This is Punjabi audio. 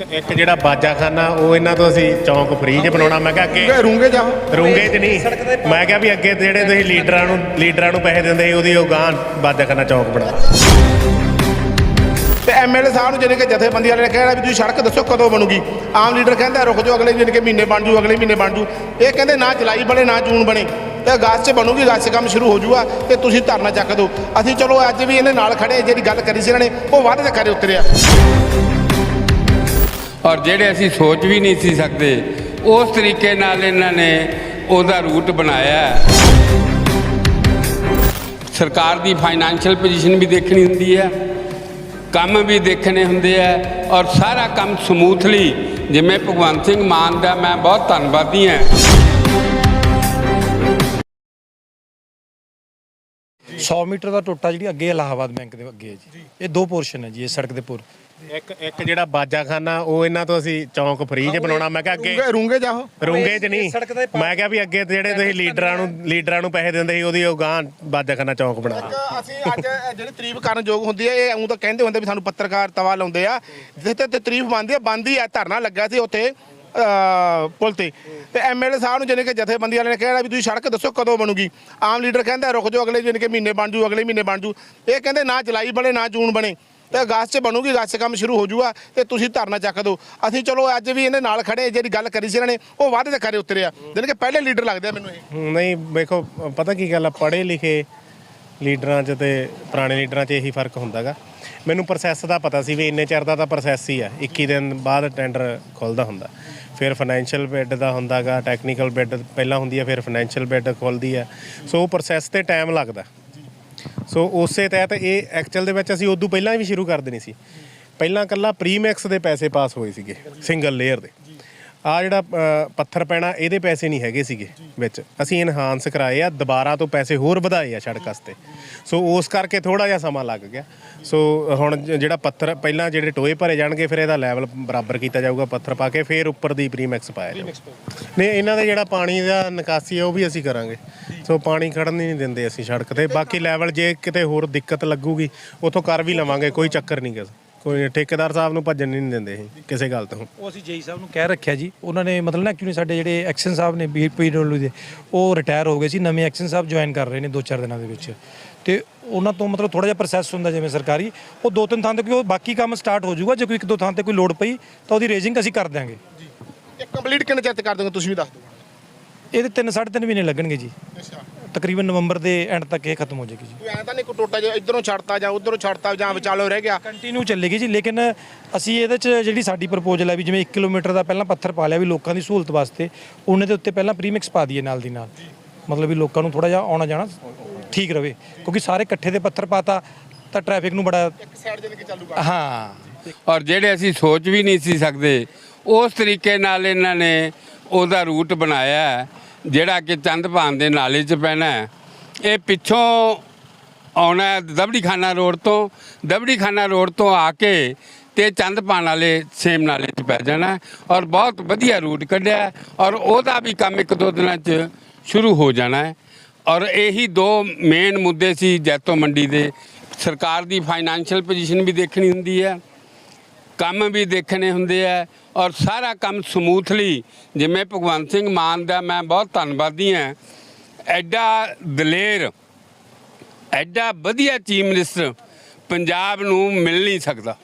ਇੱਕ ਜਿਹੜਾ ਬਾਜਾਖਾਨਾ ਉਹ ਇਹਨਾਂ ਤੋਂ ਅਸੀਂ ਚੌਂਕ ਫ੍ਰੀ 'ਚ ਬਣਾਉਣਾ। ਮੈਂ ਕਿਹਾ ਅੱਗੇ ਰੂੰਗੇ ਜਾਓ। ਰੂੰਗੇ 'ਚ ਨਹੀਂ। ਮੈਂ ਕਿਹਾ ਵੀ ਅੱਗੇ ਜਿਹੜੇ ਤੁਸੀਂ ਲੀਡਰਾਂ ਨੂੰ ਲੀਡਰਾਂ ਨੂੰ ਪੈਸੇ ਦਿੰਦੇ ਸੀ ਉਹਦੀ ਉਹ ਗਾਂ ਬਾਜਾਖਾਨਾ ਚੌਂਕ ਬਣਾ। ਤੇ ਐਮਐਲਏ ਸਾਹਿਬ ਨੂੰ ਜਿਹੜੇ ਕਿ ਜਥੇਬੰਦੀ ਵਾਲੇ ਨੇ ਕਹਿਣਾ ਵੀ ਤੁਸੀਂ ਸੜਕ ਦੱਸੋ ਕਦੋਂ ਬਣੂਗੀ। ਆਮ ਲੀਡਰ ਕਹਿੰਦਾ ਰੁਕ ਜਾਓ ਅਗਲੇ ਜਿਹੜੇ ਕਿ ਮਹੀਨੇ ਬਣ ਜੂ ਅਗਲੇ ਮਹੀਨੇ ਬਣ ਜੂ। ਇਹ ਕਹਿੰਦੇ ਨਾ ਜੁਲਾਈ ਬਣੇ ਨਾ ਜੂਨ ਬਣੇ। ਤੇ ਅਗਸਤ 'ਚ ਬਣੂਗੀ ਅਗਸਤ 'ਚ ਕੰਮ ਸ਼ੁਰੂ ਹੋ ਜੂਗਾ ਤੇ ਤੁਸੀਂ ਧਰਨਾ ਚੱਕ ਦਿਓ। ਅਸੀਂ ਚਲੋ ਅੱਜ ਵੀ ਇਹਨੇ ਨਾਲ ਖੜੇ ਜਿਹੜੀ ਗੱਲ ਕਰੀ ਸੀ ਇਹਨਾਂ ਨੇ ਉਹ ਵਾਅਦੇ ਤੇ ਖਰੇ ਉਤਰਿਆ। ਔਰ ਜਿਹੜੇ ਅਸੀਂ ਸੋਚ ਵੀ ਨਹੀਂ ਸੀ ਸਕਦੇ, ਉਸ ਤਰੀਕੇ ਨਾਲ ਇਹਨਾਂ ਨੇ ਉਹਦਾ ਰੂਟ ਬਣਾਇਆ ਸਰਕਾਰ ਦੀ ਫਾਈਨੈਂਸ਼ੀਅਲ ਪੋਜੀਸ਼ਨ ਵੀ ਦੇਖਣੀ ਹੁੰਦੀ ਹੈ, ਕੰਮ ਵੀ ਦੇਖਣੇ ਹੁੰਦੇ ਆ ਔਰ ਸਾਰਾ ਕੰਮ ਸਮੂਥਲੀ, ਜਿਵੇਂ ਭਗਵੰਤ ਸਿੰਘ ਮਾਨ ਦਾ ਮੈਂ ਬਹੁਤ ਧੰਨਵਾਦੀ ਹਾਂ। 100 ਮੀਟਰ ਦਾ ਟੋਟਾ ਜਿਹੜੀ ਅੱਗੇ ਇਲਾਹਾਬਾਦ ਬੈਂਕ ਦੇ ਅੱਗੇ ਹੈ ਜੀ। ਇਹ ਦੋ ਪੋਰਸ਼ਨ ਹੈ ਜੀ, ਇਹ ਸੜਕ ਦੇ ਪੂਰ ਇੱਕ ਇੱਕ ਜਿਹੜਾ ਬਾਜਾਖਾਨਾ ਉਹ ਇਹਨਾਂ ਤੋਂ ਅਸੀਂ ਚੌਂਕ ਫ੍ਰੀ 'ਚ ਬਣਾਉਣਾ। ਮੈਂ ਕਿਹਾ ਅੱਗੇ ਰੂੰਗੇ ਰੂੰਗੇ ਜਾਓ। ਰੂੰਗੇ 'ਚ ਨਹੀਂ। ਮੈਂ ਕਿਹਾ ਵੀ ਅੱਗੇ ਜਿਹੜੇ ਤੁਸੀਂ ਲੀਡਰਾਂ ਨੂੰ ਲੀਡਰਾਂ ਨੂੰ ਪੈਸੇ ਦਿੰਦੇ ਸੀ ਉਹਦੀ ਉਹ ਗਾਂ ਬਾਜਾਖਾਨਾ ਚੌਂਕ ਬਣਾ ਅਸੀਂ ਅੱਜ ਜਿਹੜੀ ਤਾਰੀਫ ਕਰਨ ਯੋਗ ਹੁੰਦੀ ਹੈ ਇਹ ਉਂ ਤਾਂ ਕਹਿੰਦੇ ਹੁੰਦੇ ਵੀ ਸਾਨੂੰ ਪੱਤਰਕਾਰ ਤਵਾ ਲਾਉਂਦੇ ਆ। ਜਿੱਥੇ ਤੇ ਤਾਰੀਫ ਬਣਦੀ ਆ ਬੰਦੀ ਆ ਧਰਨਾ ਲੱਗਾ ਸੀ ਉੱਥੇ ਅਹ, ਪੁਲ ਤੇ। ਤੇ ਐਮਐਲਏ ਸਾਹਿਬ ਨੂੰ ਜਿਹੜੇ ਕਿ ਜਥੇਬੰਦੀ ਵਾਲੇ ਨੇ ਕਹਿਣਾ ਵੀ ਤੁਸੀਂ ਸੜਕ ਦੱਸੋ ਕਦੋਂ ਬਣੂਗੀ। ਆਮ ਲੀਡਰ ਕਹਿੰਦਾ ਰੁਕ ਜਾਓ ਅਗਲੇ ਜਿਹੜੇ ਕਿ ਮਹੀਨੇ ਬਣ ਜੂ ਅਗਲੇ ਮਹੀਨੇ ਬਣ ਜੂ। ਇਹ ਕਹਿੰਦੇ ਨਾ ਜੁਲਾਈ ਬਣੇ ਨਾ ਜੂਨ ਬਣੇ। ਤੇ ਅਗਸਤ 'ਚ ਬਣੂਗੀ, ਅਗਸਤ 'ਚ ਕੰਮ ਸ਼ੁਰੂ ਹੋ ਜੂਗਾ ਤੇ ਤੁਸੀਂ ਧਰਨਾ ਚੱਕ ਦਿਓ। ਅਸੀਂ ਚਲੋ ਅੱਜ ਵੀ ਇਹਨੇ ਨਾਲ ਖੜੇ ਜਿਹੜੀ ਗੱਲ ਕਰੀ ਸੀ ਇਹਨਾਂ ਨੇ, ਉਹ ਵਾਅਦੇ ਤੇ ਖਰੇ ਉਤਰਿਆ ਜਾਣੀ ਕਿ ਪਹਿਲੇ ਲੀਡਰ ਲੱਗਦੇ ਆ ਮੈਨੂੰ ਇਹ। ਨਹੀਂ, ਵੇਖੋ, ਪਤਾ ਕੀ ਗੱਲ ਆ ਪੜ੍ਹੇ ਲਿਖੇ ਲੀਡਰਾਂ 'ਚ ਤੇ ਪੁਰਾਣੇ ਲੀਡਰਾਂ 'ਚ ਇਹੀ ਫ਼ਰਕ ਹੁੰਦਾਗਾ। ਮੈਨੂੰ ਪ੍ਰੋਸੈਸ ਦਾ ਪਤਾ ਸੀ ਵੀ ਇੰਨੇ ਚਿਰ ਦਾ ਤਾਂ ਪ੍ਰੋਸੈਸ ਹੀ ਆ 21 ਦਿਨ ਬਾਅਦ ਟੈਂਡਰ ਖੁੱਲਦਾ ਹੁੰਦਾ। ਫਿਰ ਫਾਈਨੈਂਸ਼ੀਅਲ ਬਿੱਡ ਦਾ ਹੁੰਦਾਗਾ ਟੈਕਨੀਕਲ ਬਿੱਡ ਪਹਿਲਾਂ ਹੁੰਦੀ ਆ, ਫਿਰ ਫਾਈਨੈਂਸ਼ੀਅਲ ਬਿੱਡ ਖੁੱਲਦੀ ਆ। ਸੋ ਪ੍ਰੋਸੈਸ ਤੇ ਟਾਈਮ ਲੱਗਦਾ। ਸੋ ਉਸੇ ਤਹਿਤ ਇਹ ਐਕਚੁਅਲ ਦੇ ਵਿੱਚ ਅਸੀਂ ਉਦੋਂ ਪਹਿਲਾਂ ਵੀ ਸ਼ੁਰੂ ਕਰ ਦੇਣੀ ਸੀ। ਪਹਿਲਾਂ ਕੱਲਾ ਪ੍ਰੀਮੈਕਸ ਦੇ ਪੈਸੇ ਪਾਸ ਹੋਏ ਸੀਗੇ ਸਿੰਗਲ ਲੇਅਰ ਦੇ। ਆ ਜਿਹੜਾ ਪੱਥਰ ਪੈਣਾ ਇਹਦੇ ਪੈਸੇ ਨਹੀਂ ਹੈਗੇ ਸੀਗੇ ਵਿੱਚ। ਅਸੀਂ ਇਨਹਾਂਸ ਕਰਾਏ ਆ ਦੁਬਾਰਾ ਤੋਂ ਪੈਸੇ ਹੋਰ ਵਧਾਏ ਆ ਸੜਕ ਵਾਸਤੇ। ਸੋ ਉਸ ਕਰਕੇ ਥੋੜਾ ਜਿਹਾ ਸਮਾਂ ਲੱਗ ਗਿਆ। ਸੋ ਹੁਣ ਜਿਹੜਾ ਪੱਥਰ ਪਹਿਲਾਂ ਜਿਹੜੇ ਟੋਏ ਭਰੇ ਜਾਣਗੇ ਫਿਰ ਇਹਦਾ ਲੈਵਲ ਬਰਾਬਰ ਕੀਤਾ ਜਾਊਗਾ ਪੱਥਰ ਪਾ ਕੇ ਫਿਰ ਉੱਪਰ ਦੀ ਪ੍ਰੀਮੈਕਸ ਪਾਇਆ ਜਾਊਗਾ ਨਹੀਂ ਇਹਨਾਂ ਦਾ ਜਿਹੜਾ ਪਾਣੀ ਦਾ ਨਿਕਾਸੀ ਹੈ ਉਹ ਵੀ ਅਸੀਂ ਕਰਾਂਗੇ। ਸੋ ਪਾਣੀ ਖੜਨ ਨਹੀਂ ਦਿੰਦੇ ਅਸੀਂ ਸੜਕ ਤੇ। ਬਾਕੀ ਲੈਵਲ ਜੇ ਕਿਤੇ ਹੋਰ ਦਿੱਕਤ ਲੱਗੂਗੀ ਉਥੋਂ ਕਰ ਵੀ ਲਵਾਂਗੇ ਕੋਈ ਚੱਕਰ ਨਹੀਂ ਗਾ। ਕੋਈ ਠੇਕੇਦਾਰ ਸਾਹਿਬ ਨੂੰ ਭੱਜਣ ਨਹੀਂ ਦਿੰਦੇ ਅਸੀਂ ਕਿਸੇ ਗੱਲ ਤੋਂ। ਉਹ ਅਸੀਂ ਜੇਈ ਸਾਹਿਬ ਨੂੰ ਕਹਿ ਰੱਖਿਆ ਜੀ ਉਹਨਾਂ ਨੇ ਮਤਲਬ ਨਾ ਐਕਚੁਅਲੀ ਸਾਡੇ ਜਿਹੜੇ ਐਕਸ਼ਨ ਸਾਹਿਬ ਨੇ ਬੀਪੀਡਬਲਯੂ ਦੇ ਉਹ ਰਿਟਾਇਰ ਹੋ ਗਏ ਸੀ ਨਵੇਂ ਐਕਸ਼ਨ ਸਾਹਿਬ ਜੁਆਇਨ ਕਰ ਰਹੇ ਨੇ 2-4 ਦਿਨਾਂ ਦੇ ਵਿੱਚ। ਤੇ ਉਹਨਾਂ ਤੋਂ ਮਤਲਬ ਥੋੜਾ ਜਿਹਾ ਪ੍ਰੋਸੈਸ ਹੁੰਦਾ ਜਿਵੇਂ ਸਰਕਾਰੀ ਉਹ ਦੋ ਤਿੰਨ ਥਾਂ ਤੇ ਕੋਈ ਉਹ ਬਾਕੀ ਕੰਮ ਸਟਾਰਟ ਹੋ ਜਾਊਗਾ ਜੇ ਕੋਈ ਇੱਕ ਦੋ ਥਾਂ ਤੇ ਕੋਈ ਲੋਡ ਪਈ ਤਾਂ ਉਹਦੀ ਰੇਜ਼ਿੰਗ ਅਸੀਂ ਕਰ ਦਿਆਂਗੇ। ਇਹ ਕੰਪਲੀਟ ਕਿੰਨੇ ਚਿਰ ਤੇ ਕਰ ਦੋਗੇ ਤੁਸੀਂ ਵੀ ਦੱਸ ਦਿਓ। ਇਹਦੇ 3-3.5 ਮਹੀਨੇ ਲੱਗਣਗੇ ਜੀ। ਅੱਛਾ। ਤਕਰੀਬਨ ਨਵੰਬਰ ਦੇ ਐਂਡ ਤੱਕ ਇਹ ਖਤਮ ਹੋ ਜਾਏਗੀ ਜੀ। ਕੋਈ ਐਂ ਤਾਂ ਨਹੀਂ ਕੋਈ ਟੋਟਾ ਜੇ ਇਧਰੋਂ ਛੱਡਤਾ ਜਾਂ ਉਧਰੋਂ ਛੱਡਤਾ ਜਾਂ ਵਿਚਾਲੋ ਰਹਿ ਗਿਆ। ਕੰਟੀਨਿਊ ਚੱਲੇਗੀ ਜੀ ਲੇਕਿਨ ਅਸੀਂ ਇਹਦੇ ਚ ਜਿਹੜੀ ਸਾਡੀ ਪ੍ਰਪੋਜ਼ਲ ਹੈ ਵੀ ਜਿਵੇਂ 1 ਕਿਲੋਮੀਟਰ ਦਾ ਪਹਿਲਾਂ ਪੱਥਰ ਪਾ ਲਿਆ ਵੀ ਲੋਕਾਂ ਦੀ ਸਹੂਲਤ ਵਾਸਤੇ ਉਹਨੇ ਦੇ ਉੱਤੇ ਪਹਿਲਾਂ ਪ੍ਰੀਮਿਕਸ ਪਾ ਦਈਏ ਨਾਲ ਦੀ ਨਾਲ। ਮਤਲਬ ਵੀ ਲੋਕਾਂ ਨੂੰ ਥੋੜਾ ਜਿਹਾ ਆਉਣਾ ਜਾਣਾ ਠੀਕ ਰਵੇ ਕਿਉਂਕਿ ਸਾਰੇ ਇਕੱਠੇ ਦੇ ਪੱਥਰ ਪਾਤਾ ਤਾਂ ਟ੍ਰੈਫਿਕ ਨੂੰ ਬੜਾ ਇੱਕ ਸਾਈਡ ਦੇ ਕੇ ਚੱਲੂਗਾ। ਹਾਂ। ਔਰ ਜਿਹੜੇ ਅਸੀਂ ਸੋਚ ਵੀ ਨਹੀਂ ਸੀ ਸਕਦੇ ਉਸ ਤਰੀਕੇ ਨਾਲ ਇਹਨਾਂ ਨੇ ਉਹਦਾ ਰੂਟ ਬਣਾਇਆ ਹੈ, ਜਿਹੜਾ ਕਿ ਚੰਦਪਾਨ ਦੇ ਨਾਲੇ 'ਚ ਪੈਣਾ ਹੈ। ਇਹ ਪਿੱਛੋਂ ਆਉਣਾ ਹੈ ਦਬੜੀ ਖਾਨਾ ਰੋਡ ਤੋਂ। ਦਬੜੀ ਖਾਨਾ ਰੋਡ ਤੋਂ ਆ ਕੇ ਤੇ ਚੰਦਪਾਨ ਵਾਲੇ ਸੇਮ ਨਾਲੇ 'ਚ ਪੈ ਜਾਣਾ ਔਰ ਬਹੁਤ ਵਧੀਆ ਰੂਟ ਕੱਢਿਆ ਔਰ ਉਹਦਾ ਵੀ ਕੰਮ ਇੱਕ ਦੋ ਦਿਨਾਂ 'ਚ ਸ਼ੁਰੂ ਹੋ ਜਾਣਾ ਹੈ। ਔਰ ਇਹੀ ਦੋ ਮੇਨ ਮੁੱਦੇ ਸੀ ਜੈਤੋ ਮੰਡੀ ਦੇ। ਸਰਕਾਰ ਦੀ ਫਾਈਨੈਂਸ਼ੀਅਲ ਪੋਜੀਸ਼ਨ ਵੀ ਦੇਖਣੀ ਹੁੰਦੀ ਹੈ। ਕੰਮ ਵੀ ਦੇਖਣੇ ਹੁੰਦੇ ਆ ਔਰ ਸਾਰਾ ਕੰਮ ਸਮੂਥਲੀ, ਜਿਵੇਂ ਭਗਵੰਤ ਸਿੰਘ ਮਾਨ ਦਾ ਮੈਂ ਬਹੁਤ ਧੰਨਵਾਦੀ ਹਾਂ। ਐਡਾ ਦਲੇਰ, ਐਡਾ ਵਧੀਆ ਚੀਫ ਮਿਨਿਸਟਰ ਪੰਜਾਬ ਨੂੰ ਮਿਲ ਨਹੀਂ ਸਕਦਾ।